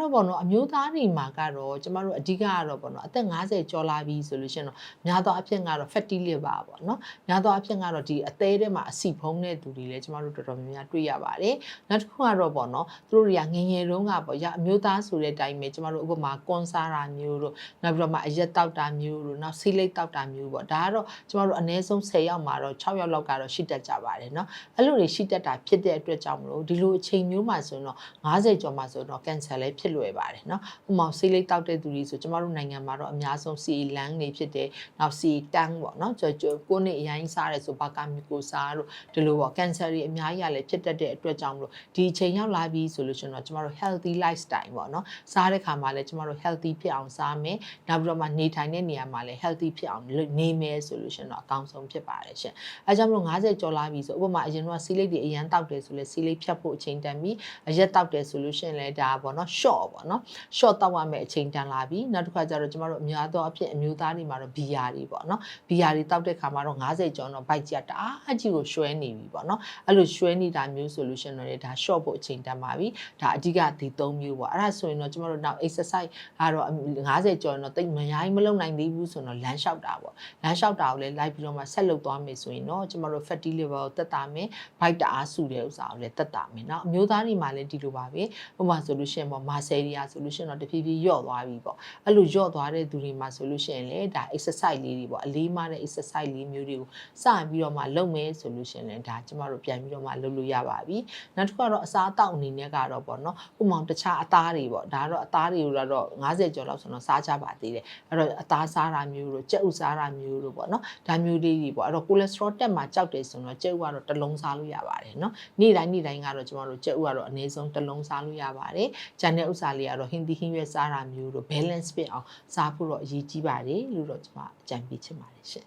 တော့ပေါ့နော်အမျိုးသားတွေမှာကတော့ကျမတို့အဓိကကတော့ပေါ့နော်အသက်50ကျော်လာပြီဆိုလို့ရှိရင်တော့များသောအားဖြင့်ကတော့ fatty liver ပေါ့နော်များသောအားဖြင့်ကတော့ဒီအသေးထဲမှာအဆီဖုံးတဲ့သူတွေလည်းကျမတို့တော်တော်များများတွေ့ရပါတယ်နောက်တစ်ခုကတော့ပေါ့နော်သူတို့တွေကငငယ်တုန်းကပေါ့ရအမျိုးသားဆိုတဲ့အတိုင်းပဲကျမတို့ဥပမာကွန်ဆာတာမျိုးတို့နောက်ပြီးတော့မှအရက်တောက်တာမျိုးတို့နောက်ဆီလိတ်တောက်တာမျိုးပေါ့ဒါကတော့ကျမတို့အနည်းဆုံး10ယောက်မှာတော့6ယောက်လောက်ကတော့ရှိတတ်ကြပါတယ်နော်အဲ့လိုတွေရှိတတ်တာဖြစ်တဲ့အတွက်ကြောင့်မလို့ဒီလိုအချိန်မျိုးမှာဆိုရင်တော့50ကျော်မှာဆိုတော့ကင်ဆာလည်းဖြစ်လွယ်ပါတယ်နော်ဥပမာဆီလိတ်တောက်တဲ့သူတွေဆိုကျမတို့နိုင်ငံမှာတော့အများဆုံး C လန်းတွေဖြစ်တယ်နောက် C တန်းပေါ့နော်ကျော်ကျော်ကိုယ်နဲ့အရင်စားရဲဆိုဘာကာမီကိုစားတို့ဒီလိုပေါ့ကင်ဆာတွေအများကြီးရလည်းဖြစ်တတ်တဲ့အတွက်ကြောင့်မလို့ဒီအချိန်ရောက်လာပြီဆိုလို့ရှိရင်တော့ကျမတို့ healthy lifestyle ပေါ့နော်စားတဲ့ခါမှာလည်းကျမတို့ healthy ဖြစ်အောင်စားမယ်နောက်ပြီးတော့မှနေထိုင်တဲ့နေရာမှာလည်း healthy ဖြစ်အောင်နေမယ်ဆိုလို့ရှိရင်တော့အကောင်းဆုံးဖြစ်ပါတယ်ရှင်အဲကြောင့်မလို့50ကျော်လာပြီဆိုဥပမာအရင်ကစီးလိပ်တွေအရန်တောက်တယ်ဆိုလဲစီးလိပ်ဖြတ်ဖို့အချိန်တန်ပြီအရက်တောက်တယ်ဆိုလို့ရှိရင်လည်းဒါပေါ့နော် short ပေါ့နော် short တောက်ရမယ့်အချိန်တန်လာပြီနောက်တစ်ခါကျတော့ကျမတို့အများသောအဖြစ်အမျိုးသားတွေမှာတော့ဘီယာတွေပေါ့နော်ဘီယာတွေတောက်တဲ့ခါမှာတော့50ကျော်တော့ဘိုက်ကြီးကတအားကြီးကိုရွှဲနေပြီပေါ့နော်အဲ့လိုရွှဲနေတာမျိုးဆိုလို့ရှိရင်တော့ဒါ short ဖို့အချိန်တန်ပါပြီဒါအဓိကဒီ၃မျိုးပေါ့အဲ့ဒါဆိုရင်တော့ကျမတို့နောက် exercise ကတော့50ကျော်တော့တိတ်မရိုင်းမလုံနိုင်သေးဘူးဆိုတော့လမ်းလျှောက်တာပေါ့လမ်းလျှောက်တာကိုလည်းလိုက်ပြီးတော့မှဆက်လုပ်သွားမယ်ဆိုရင်တော့ကျမတို့ fatty liver ကိုတက်တာမယ်ဘိုက်တအားစုတဲ့ဥစ္စာကိုလည်းတက်တာမယ်เนาะအမျိုးသားတွေမှာလည်းဒီလိုပါပဲဥပမာဆိုလို့ရှိရင်ပေါ့မာ ဆယ်ရီယာဆိုလို့ရှိရင်တော့တဖြည်းဖြည်းလျော့သွားပြီပေါ့အဲ့လိုလျော့သွားတဲ့သူတွေမှာဆိုလို့ရှိရင်လည်းဒါ exercise လေးတွေပေါ့အလေးမားတဲ့ exercise လေးမျိုးတွေကိုစပြီးတော့မှလုပ်မယ်ဆိုလို့ရှိရင်လည်းဒါကျမတို့ပြန်ပြီးတော့မှလုပ်လို့ရပါပြီနောက်တစ်ခုကတော့အစားအသောက်အနေနဲ့ကတော့ပေါ့နော်ဥပမာတခြားအသားတွေပေါ့ဒါကတော့အသားတွေကိုတော့50ကျော်လောက်ဆိုတော့စားကြပါသေးတယ်အဲ့တော့အသားစားတာမျိုးတို့ကြက်ဥစားတာမျိုးတို့ပေါ့နော်ဒါမျိုးလေးတွေပေါ့အဲ့တော့ cholesterol တက်မှာကြောက်တယ်ဆိုတော့ကြက်ဥကတော့တစ်လုံးစားလို့ရပါတယ်နော်နေ့တိုင်းနေ့တိုင်းကတော့ကျမတို့ကြက်ဥကတော့အနည်းဆုံးတစ်လုံးစားလို့ရပါတယ်ဂျန်တဲ့ဥစားလေးကတော့ဟင်းသီးဟင်းရွက်စားတာမျိုးတို့ balance ဖြစ်အောင်စားဖို့တော့အရေးကြီးပါတယ်လို့တော့ကျမအကြံပေးချင်ပါတယ်ရှင်